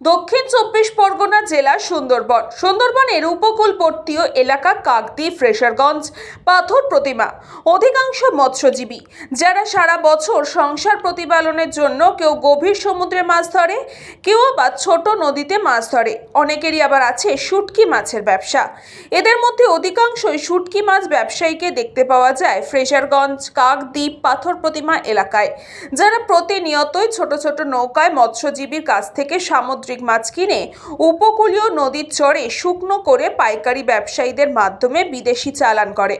দক্ষিণ চব্বিশ পরগনা জেলা সুন্দরবন। সুন্দরবনের উপকূলবর্তীয় এলাকা কাকদ্বীপ, ফ্রেশারগঞ্জ, পাথর প্রতিমা। অধিকাংশ মৎস্যজীবী, যারা সারা বছর সংসার প্রতিপালনের জন্য কেউ গভীর সমুদ্রে মাছ ধরে, কেউ আবার ছোট নদীতে মাছ ধরে। অনেকেরই আবার আছে শুটকি মাছের ব্যবসা। এদের মধ্যে অধিকাংশই শুটকি মাছ ব্যবসায়ীকে দেখতে পাওয়া যায় ফ্রেশারগঞ্জ, কাকদ্বীপ, পাথর প্রতিমা এলাকায়, যারা প্রতিনিয়তই ছোট ছোট নৌকায় মৎস্যজীবীর কাছ থেকে সামুদ্রিক মাছ কিনে উপকূলীয় নদীর চরে শুকনো করে পাইকারি ব্যবসায়ীদের মাধ্যমে বিদেশি চালান করে।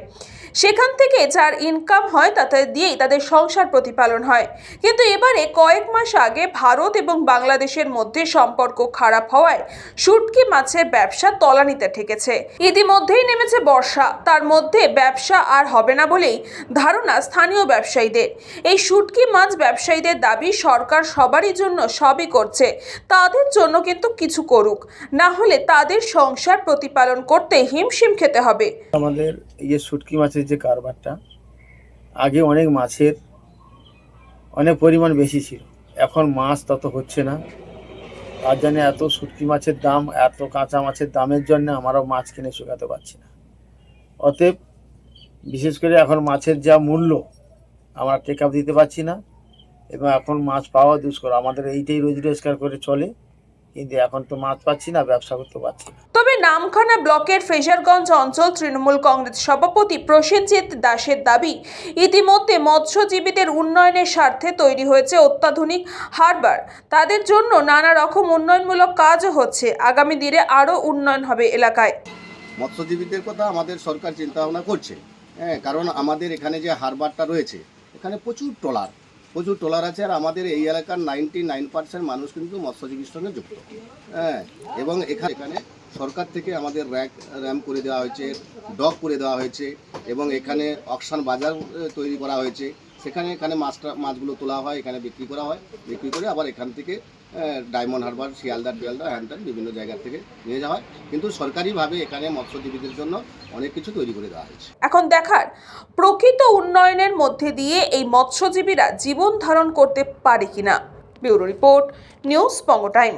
সেখান থেকে যার ইনকাম হয় তাতে দিয়েই তাদের সংসার প্রতিপালন হয়। কিন্তু এবারে কয়েক মাস আগে ভারত এবং বাংলাদেশের মধ্যে সম্পর্ক খারাপ হওয়ায় শুটকি মাছের ব্যবসা তলানিতে ঠেকেছে। ইতিমধ্যেই নেমেছে বর্ষা। তার মধ্যে ব্যবসা আর হবে না বলেই ধারণা স্থানীয় ব্যবসায়ীদের। এই শুটকি মাছ ব্যবসায়ীদের দাবি সরকার সবারই জন্য সবই করছে। তাদের জন্য কিন্তু কিছু করুক। না হলে তাদের সংসার প্রতিপালন করতে হিমশিম খেতে হবে। আমাদের এই যে শুটকি মাছের যে কারবারটা, আগে অনেক মাছের অনেক পরিমাণ বেশি ছিল। এখন মাছ তত হচ্ছে না। তার জন্য এত শুটকি মাছের দাম, এত কাঁচা মাছের দামের জন্য আমরাও মাছ কিনে শুকাতে পারছি না। অতএব বিশেষ করে এখন মাছের যা মূল্য, আমরা টেক আপ দিতে পারছি না। এবং এখন মাছ পাওয়া দুষ্কর। আমাদের এইটাই রোজ রোজগার করে চলে। কিন্তু এখন তো মাছ পাচ্ছি না, ব্যবসা করতে পারছি না। নামখানা ব্লকের ফ্রেজারগঞ্জ অঞ্চল তৃণমূল কংগ্রেস সভাপতি প্রসেনজিৎ দাসের দাবি, ইতিমধ্যে মৎস্যজীবীদের উন্নয়নের স্বার্থে তৈরি হয়েছে অত্যাধুনিক হারবার। তাদের জন্য নানা রকম উন্নয়নমূলক কাজও হচ্ছে। আগামী দিনে আরও উন্নয়ন হবে এলাকায়। মৎস্যজীবীদের কথা আমাদের সরকার চিন্তা ভাবনা করছে। হ্যাঁ কারণ আমাদের এখানে যে হারবারটা রয়েছে, এখানে প্রচুর ট্রলার। প্রচুর ট্রলার আছে আর আমাদের এই এলাকার নাইনটি নাইন পার্সেন্ট মানুষ কিন্তু মৎস্যজীবীর সঙ্গে যুক্ত। হ্যাঁ এবং এখানে এখানে সরকার থেকে আমাদের র্যাক র্যাম করে দেওয়া হয়েছে ডক করে দেওয়া হয়েছে এবং এখানে অকশান বাজার তৈরি করা হয়েছে। সেখানে এখানে মাছটা, মাছগুলো তোলা হয়, এখানে বিক্রি করা হয়। বিক্রি করে আবার এখান থেকে ডায়মন্ড হারবার শিয়ালদা, টিয়ালদা হ্যান্ডার বিভিন্ন জায়গা থেকে নিয়ে যাওয়া হয়। কিন্তু সরকারিভাবে এখানে মৎস্যজীবীদের জন্য অনেক কিছু তৈরি করে দেওয়া হয়েছে। এখন দেখার, প্রকৃত উন্নয়নের মধ্যে দিয়ে এই মৎস্যজীবীরা জীবন ধারণ করতে পারে কিনা? ব্যুরো রিপোর্ট, নিউজ পঙ্গ টাইম।